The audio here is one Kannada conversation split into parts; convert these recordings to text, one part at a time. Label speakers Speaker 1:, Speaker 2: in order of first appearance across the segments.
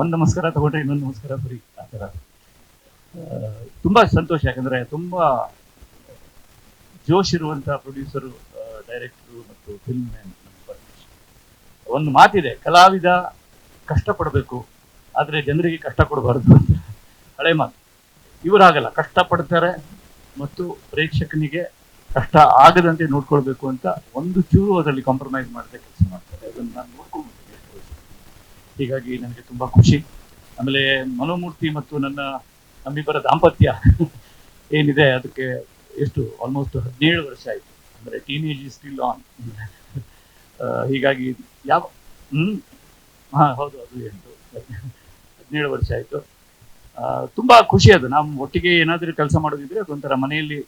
Speaker 1: ಒಂದ್ ನಮಸ್ಕಾರ ತಗೊಂಡ್ರೆ ಇನ್ನೊಂದು ನಮಸ್ಕಾರ ಬರೀ ಆ ಥರ. ತುಂಬ ಸಂತೋಷ. ಯಾಕಂದ್ರೆ ತುಂಬಾ ಜೋಶ್ ಇರುವಂಥ ಪ್ರೊಡ್ಯೂಸರು ಡೈರೆಕ್ಟ್ರು ಮತ್ತು ಫಿಲ್ಮ್ ಮ್ಯಾನ್ ಒಂದು ಮಾತಿದೆ, ಕಲಾವಿದ ಕಷ್ಟಪಡಬೇಕು, ಆದರೆ ಜನರಿಗೆ ಕಷ್ಟ ಕೊಡಬಾರದು ಅಂತ. ಹಳೆ ಮಾತು. ಇವರಾಗಲ್ಲ, ಕಷ್ಟಪಡ್ತಾರೆ ಮತ್ತು ಪ್ರೇಕ್ಷಕನಿಗೆ ಕಷ್ಟ ಆಗದಂತೆ ನೋಡ್ಕೊಳ್ಬೇಕು ಅಂತ ಒಂದು ಚೂರು ಅದರಲ್ಲಿ ಕಾಂಪ್ರಮೈಸ್ ಮಾಡದೆ ಕೆಲಸ ಮಾಡ್ತಾರೆ. ಅದನ್ನು ನಾನು. ಹೀಗಾಗಿ ನನಗೆ ತುಂಬಾ ಖುಷಿ. ಆಮೇಲೆ ಮನೋಮೂರ್ತಿ ಮತ್ತು ನನ್ನ ನಮ್ಮಿಬ್ಬರ ದಾಂಪತ್ಯ ಏನಿದೆ ಅದಕ್ಕೆ ಎಷ್ಟು ಆಲ್ಮೋಸ್ಟ್ ಹದಿನೇಳು ವರ್ಷ ಆಯ್ತು. ಅಂದ್ರೆ ಟೀನೇಜ್ ಇಸ್ ಸ್ಟಿಲ್ ಆನ್ ಹೀಗಾಗಿ ಯಾವ, ಹ್ಮ್? ಹಾ, ಹೌದು, ಅದು ಎಂಟು, ಹದಿನೇಳು ವರ್ಷ ಆಯ್ತು. ತುಂಬಾ ಖುಷಿ ಅದು. ನಾವು ಒಟ್ಟಿಗೆ ಏನಾದರೂ ಕೆಲಸ ಮಾಡೋದಿದ್ರೆ ಅದೊಂಥರ ಮನೆಯಲ್ಲಿ,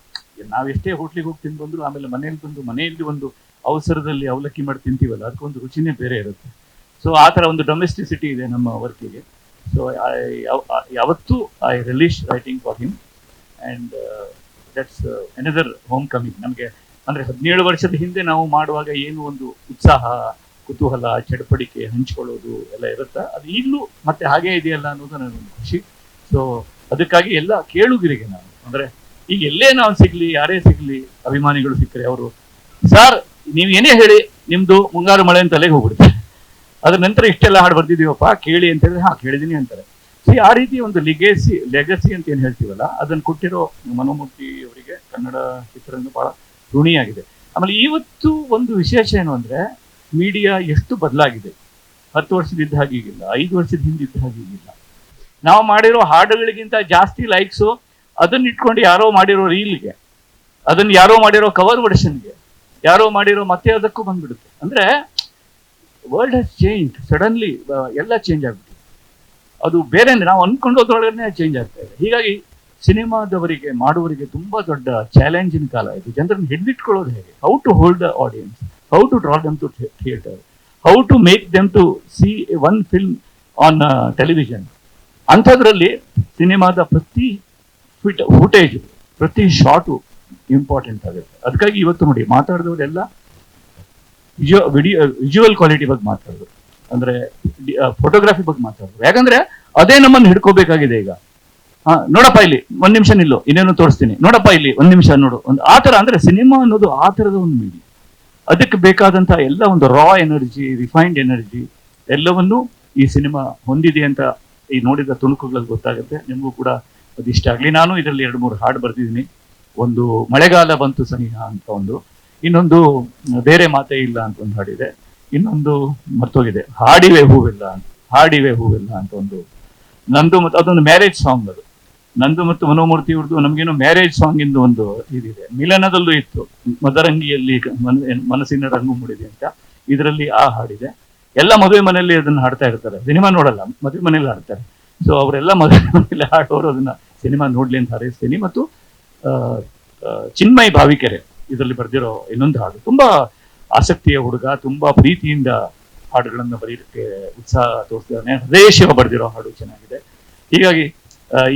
Speaker 1: ನಾವೆಷ್ಟೇ ಹೋಟ್ಲಿಗೆ ಹೋಗಿ ತಿಂದು ಆಮೇಲೆ ಮನೆಯಲ್ಲಿ ಬಂದು ಮನೆಯಲ್ಲಿ ಒಂದು ಅವಸರದಲ್ಲಿ ಅವಲಕ್ಕಿ ಮಾಡಿ ತಿಂತೀವಲ್ಲ, ಅದಕ್ಕೊಂದು ರುಚಿನೇ ಬೇರೆ ಇರುತ್ತೆ. ಸೊ ಆ ಥರ ಒಂದು ಡೊಮೆಸ್ಟಿಸಿಟಿ ಇದೆ ನಮ್ಮ ವರ್ಕಿಗೆ. ಸೊ ಯಾವತ್ತೂ I release writing for him and that's another home coming ನಮಗೆ ಅಂದರೆ ಹದಿನೇಳು ವರ್ಷದ ಹಿಂದೆ ನಾವು ಮಾಡುವಾಗ ಏನು ಒಂದು ಉತ್ಸಾಹ, ಕುತೂಹಲ, ಚಡಪಡಿಕೆ, ಹಂಚ್ಕೊಳ್ಳೋದು ಎಲ್ಲ ಇರುತ್ತೆ? ಅದು ಈಗಲೂ ಮತ್ತೆ ಹಾಗೇ ಇದೆಯಲ್ಲ ಅನ್ನೋದು ನನಗೊಂದು ಖುಷಿ. ಸೊ ಅದಕ್ಕಾಗಿ ಎಲ್ಲ ಕೇಳುಗರಿಗೆ ನಾನು. ಅಂದರೆ, ಈಗ ಎಲ್ಲೇ ನಾವು ಸಿಗ್ಲಿ, ಯಾರೇ ಸಿಗ್ಲಿ, ಅಭಿಮಾನಿಗಳು ಸಿಕ್ಕರೆ ಅವರು, ಸರ್, ನೀವು ಏನೇ ಹೇಳಿ, ನಿಮ್ದು ಮುಂಗಾರು ಮಳೆ ಅಂತ ತಲೆಗೆ ಹೋಗ್ಬಿಡುತ್ತೆ. ಅದ್ರ ನಂತರ ಇಷ್ಟೆಲ್ಲ ಹಾಡು ಬರ್ದಿದೀವಪ್ಪ ಕೇಳಿ ಅಂತ ಹೇಳಿದ್ರೆ, ಹಾ ಕೇಳಿದೀನಿ ಅಂತಾರೆ. ಸಿ ಆ ರೀತಿ ಒಂದು ಲಿಗೇಸಿ ಲೆಗಸಿ ಅಂತ ಏನು ಹೇಳ್ತೀವಲ್ಲ, ಅದನ್ನು ಕೊಟ್ಟಿರೋ ಮನೋಮೂರ್ತಿ ಅವರಿಗೆ ಕನ್ನಡ ಚಿತ್ರರಂಗ ಬಹಳ ಋಣಿಯಾಗಿದೆ. ಆಮೇಲೆ ಇವತ್ತು ಒಂದು ವಿಶೇಷ ಏನು ಅಂದ್ರೆ ಮೀಡಿಯಾ ಎಷ್ಟು ಬದಲಾಗಿದೆ. ಹತ್ತು ವರ್ಷದ ಇದ್ದ ಹಾಗೆ ಈಗಿಲ್ಲ, ಐದು ವರ್ಷದ ಹಿಂದೆ ಇದ್ದ ಹಾಗೆ ಈಗಿಲ್ಲ. ನಾವು ಮಾಡಿರೋ ಹಾಡುಗಳಿಗಿಂತ ಜಾಸ್ತಿ ಲೈಕ್ಸು ಅದನ್ನ ಇಟ್ಕೊಂಡು ಯಾರೋ ಮಾಡಿರೋ ರೀಲ್ಗೆ, ಅದನ್ನ ಯಾರೋ ಮಾಡಿರೋ ಕವರ್ ವರ್ಷನ್ಗೆ ಯಾರೋ ಮಾಡಿರೋ ಮತ್ತೆ ಅದಕ್ಕೂ ಬಂದ್ಬಿಡುತ್ತೆ. ಅಂದ್ರೆ ವರ್ಲ್ಡ್ ಹ್ಯಾಸ್ ಚೇಂಜ್ ಸಡನ್ಲಿ ಎಲ್ಲ ಚೇಂಜ್ ಆಗ್ಬಿಟ್ಟಿದೆ ಅದು ಬೇರೆ ನಾವು ಅನ್ಕೊಂಡೋದ್ರೊಳಗನೆ ಚೇಂಜ್ ಆಗ್ತಾ ಇದೆ. ಹೀಗಾಗಿ ಸಿನಿಮಾದವರಿಗೆ, ಮಾಡುವವರಿಗೆ ತುಂಬ ದೊಡ್ಡ ಚಾಲೆಂಜಿನ ಕಾಲ. ಇದು ಜನರನ್ನು ಹಿಡಿದಿಟ್ಕೊಳ್ಳೋದು ಹೇಗೆ? How to hold the audience how to draw them to theatre how to make them to see one film on television ಅಂಥದ್ರಲ್ಲಿ ಸಿನಿಮಾದ ಪ್ರತಿ ಫಿಟ್ ಫುಟೇಜ್ ಪ್ರತಿ ಶಾಟು ಇಂಪಾರ್ಟೆಂಟ್ ಆಗುತ್ತೆ. ಅದಕ್ಕಾಗಿ ಇವತ್ತು ನೋಡಿ, ಮಾತಾಡಿದವರೆಲ್ಲ ವಿಜುವ ವಿಡಿಯೋ ವಿಜುವಲ್ ಕ್ವಾಲಿಟಿ ಬಗ್ಗೆ ಮಾತಾಡೋದು. ಅಂದ್ರೆ ಫೋಟೋಗ್ರಾಫಿ ಬಗ್ಗೆ ಮಾತಾಡೋದು. ಯಾಕಂದ್ರೆ, ಅದೇ ನಮ್ಮನ್ನು ಹಿಡ್ಕೋಬೇಕಾಗಿದೆ ಈಗ. ನೋಡಪ್ಪ ಇಲ್ಲಿ, ಒಂದ್ ನಿಮಿಷ ನಿಲ್ಲು, ಇನ್ನೇನು ತೋರಿಸ್ತೀನಿ. ನೋಡಪ್ಪ ಇಲ್ಲಿ, ಒಂದ್ ನಿಮಿಷ ನೋಡು. ಒಂದು, ಆ ತರ ಅಂದ್ರೆ ಸಿನಿಮಾ ಅನ್ನೋದು ಆ ತರದ ಒಂದು ಮೀಡಿಯಾ ಅದಕ್ಕೆ ಬೇಕಾದಂತ ಎಲ್ಲ ಒಂದು ರಾ ಎನರ್ಜಿ ರಿಫೈನ್ಡ್ ಎನರ್ಜಿ ಎಲ್ಲವನ್ನು ಈ ಸಿನಿಮಾ ಹೊಂದಿದೆ ಅಂತ ಈ ನೋಡಿದ ತುಣುಕುಗಳಲ್ಲಿ ಗೊತ್ತಾಗುತ್ತೆ. ನಿಮಗೂ ಕೂಡ ಅದಿಷ್ಟ ಆಗಲಿ. ನಾನು ಇದರಲ್ಲಿ ಎರಡು ಮೂರು ಹಾಡು ಬರ್ತಿದ್ದೀನಿ ಒಂದು ಮಳೆಗಾಲ ಬಂತು ಸನಿಹ ಅಂತ ಒಂದು. ಇನ್ನೊಂದು ಬೇರೆ ಮಾತೇ ಇಲ್ಲ ಅಂತ ಒಂದು ಹಾಡಿದೆ. ಇನ್ನೊಂದು ಮರ್ತೋಗಿದೆ. ಹಾಡಿವೆ ಹೂವಿಲ್ಲ ಅಂತ, ಹಾಡಿವೆ ಹೂವಿಲ್ಲ ಅಂತ ಒಂದು ನಂದು ಮತ್ತು ಅದೊಂದು ಮ್ಯಾರೇಜ್ ಸಾಂಗ್ ಅದು. ನಂದು ಮತ್ತು ಮನೋಮೂರ್ತಿ ಅವ್ರದ್ದು ನಮಗೇನು ಮ್ಯಾರೇಜ್ ಸಾಂಗ್ ಇಂದು ಒಂದು ಇದಿದೆ. ಮಿಲನದಲ್ಲೂ ಇತ್ತು. ಮದರಂಗಿಯಲ್ಲಿ ಮನ- ಮನಸ್ಸಿನ ರಂಗು ಮೂಡಿದೆ ಅಂತ ಇದರಲ್ಲಿ ಆ ಹಾಡಿದೆ. ಎಲ್ಲ ಮದುವೆ ಮನೆಯಲ್ಲಿ ಅದನ್ನ ಹಾಡ್ತಾ ಇರ್ತಾರೆ. ಸಿನಿಮಾ ನೋಡಲ್ಲ, ಮದುವೆ ಮನೆಯಲ್ಲಿ ಹಾಡ್ತಾರೆ. ಸೊ ಅವರೆಲ್ಲ ಮದುವೆ ಮನೆಯಲ್ಲಿ ಹಾಡೋರು ಅದನ್ನ ಸಿನಿಮಾ ನೋಡ್ಲಿ ಅಂತ ಹಾರೈಸ್ತೀನಿ ಮತ್ತು ಚಿನ್ಮಯ್ ಭಾವಿಕೆರೆ. ಇದರಲ್ಲಿ ಬರೆದಿರೋ ಇನ್ನೊಂದು ಹಾಡು. ತುಂಬಾ ಆಸಕ್ತಿಯ ಹುಡುಗ, ತುಂಬ ಪ್ರೀತಿಯಿಂದ ಹಾಡುಗಳನ್ನು ಬರೆಯಲಿಕ್ಕೆ ಉತ್ಸಾಹ ತೋರಿಸ್ತಾನೆ ಹೃದಯಶಿವ ಬರೆದಿರೋ ಹಾಡು ಚೆನ್ನಾಗಿದೆ. ಹೀಗಾಗಿ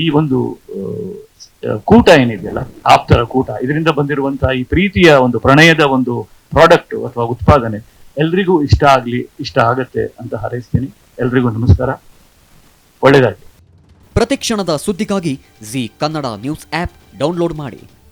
Speaker 1: ಈ ಒಂದು ಕೂಟ ಏನಿದೆಯಲ್ಲ, ಆಪ್ತರ ಕೂಟ, ಇದರಿಂದ ಬಂದಿರುವಂತಹ ಈ ಪ್ರೀತಿಯ ಒಂದು ಪ್ರಣಯದ ಒಂದು ಪ್ರಾಡಕ್ಟ್ ಅಥವಾ ಉತ್ಪಾದನೆ ಎಲ್ರಿಗೂ ಇಷ್ಟ ಆಗ್ಲಿ, ಇಷ್ಟ ಆಗತ್ತೆ ಅಂತ ಹಾರೈಸ್ತೀನಿ. ಎಲ್ರಿಗೂ ನಮಸ್ಕಾರ. ಒಳ್ಳೆಯದಾಗಲಿ
Speaker 2: ಪ್ರತಿಕ್ಷಣದ ಸುದ್ದಿಗಾಗಿ Zee Kannada news app download ಮಾಡಿ.